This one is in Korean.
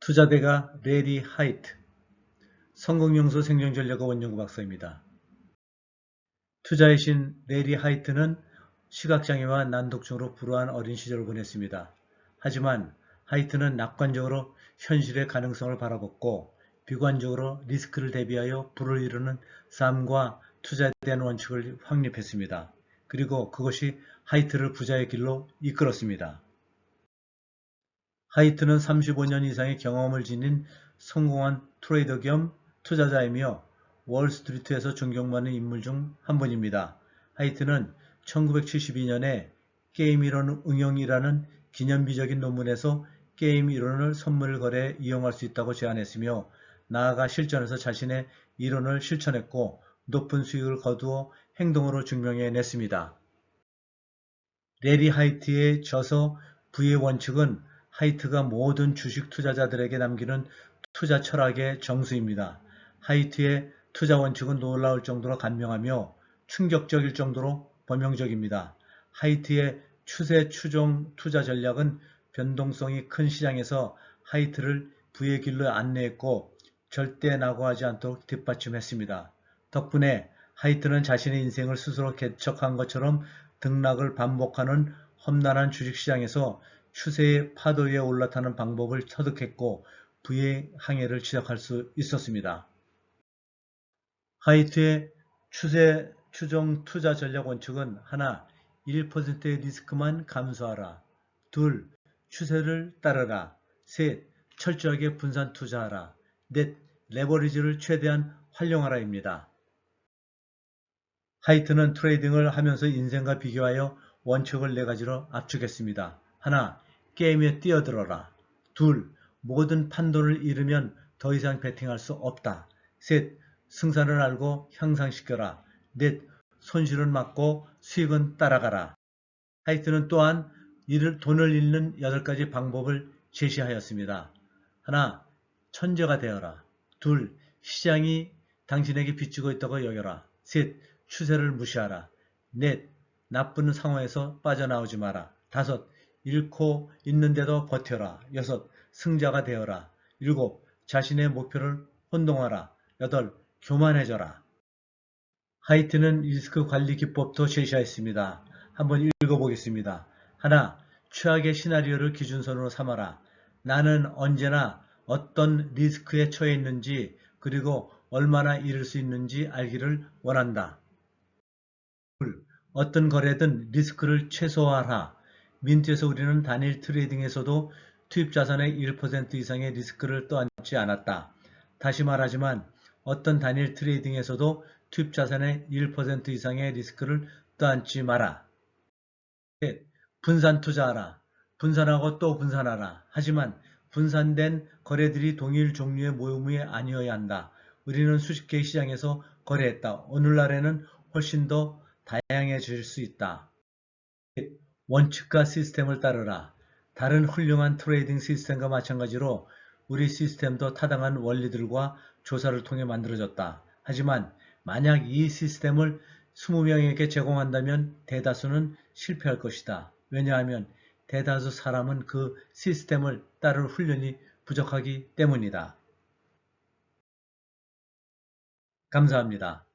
투자대가 레리 하이트 성공용소 생존전략의 원연구 박사입니다. 투자의 신 레리 하이트는 시각장애와 난독증으로 불우한 어린 시절을 보냈습니다. 하지만 하이트는 낙관적으로 현실의 가능성을 바라봤고 비관적으로 리스크를 대비하여 불을 이루는 삶과 투자에 대한 원칙을 확립했습니다. 그리고 그것이 하이트를 부자의 길로 이끌었습니다. 하이트는 35년 이상의 경험을 지닌 성공한 트레이더 겸 투자자이며 월스트리트에서 존경받는 인물 중 한 분입니다. 하이트는 1972년에 게임 이론 응용이라는 기념비적인 논문에서 게임 이론을 선물 거래에 이용할 수 있다고 제안했으며 나아가 실전에서 자신의 이론을 실천했고 높은 수익을 거두어 행동으로 증명해 냈습니다. 레리 하이트의 저서 부의 원칙은 하이트가 모든 주식 투자자들에게 남기는 투자 철학의 정수입니다. 하이트의 투자 원칙은 놀라울 정도로 간명하며 충격적일 정도로 범용적입니다. 하이트의 추세 추종 투자 전략은 변동성이 큰 시장에서 하이트를 부의 길로 안내했고 절대 낙오하지 않도록 뒷받침했습니다. 덕분에 하이트는 자신의 인생을 스스로 개척한 것처럼 등락을 반복하는 험난한 주식시장에서 추세의 파도 위에 올라타는 방법을 터득했고 부의 항해를 시작할 수 있었습니다. 하이트의 추세 추정 투자 전략 원칙은 하나 1%의 리스크만 감수하라. 둘 추세를 따르라. 셋 철저하게 분산 투자하라. 넷 레버리지를 최대한 활용하라입니다. 하이트는 트레이딩을 하면서 인생과 비교하여 원칙을 네 가지로 압축했습니다. 하나, 게임에 뛰어들어라. 둘, 모든 판도를 잃으면 더 이상 베팅할 수 없다. 셋, 승산을 알고 향상시켜라. 넷, 손실은 막고 수익은 따라가라. 하이트는 또한 돈을 잃는 8가지 방법을 제시하였습니다. 하나, 천재가 되어라. 둘, 시장이 당신에게 비추고 있다고 여겨라. 셋, 추세를 무시하라. 넷, 나쁜 상황에서 빠져나오지 마라. 다섯, 잃고 있는데도 버텨라. 여섯, 승자가 되어라. 일곱, 자신의 목표를 혼동하라. 여덟, 교만해져라. 하이트는 리스크 관리 기법도 제시하였습니다. 한번 읽어보겠습니다. 하나, 최악의 시나리오를 기준선으로 삼아라. 나는 언제나 어떤 리스크에 처해 있는지 그리고 얼마나 잃을 수 있는지 알기를 원한다. 둘, 어떤 거래든 리스크를 최소화하라. 민트에서 우리는 단일 트레이딩에서도 투입 자산의 1% 이상의 리스크를 떠안지 않았다. 다시 말하지만 어떤 단일 트레이딩에서도 투입 자산의 1% 이상의 리스크를 떠안지 마라. 셋, 분산 투자하라. 분산하고 또 분산하라. 하지만 분산된 거래들이 동일 종류의 모임이 아니어야 한다. 우리는 수십 개의 시장에서 거래했다. 오늘날에는 훨씬 더 다양해질 수 있다. 원칙과 시스템을 따르라. 다른 훌륭한 트레이딩 시스템과 마찬가지로 우리 시스템도 타당한 원리들과 조사를 통해 만들어졌다. 하지만 만약 이 시스템을 20명에게 제공한다면 대다수는 실패할 것이다. 왜냐하면 대다수 사람은 그 시스템을 따를 훈련이 부족하기 때문이다. 감사합니다.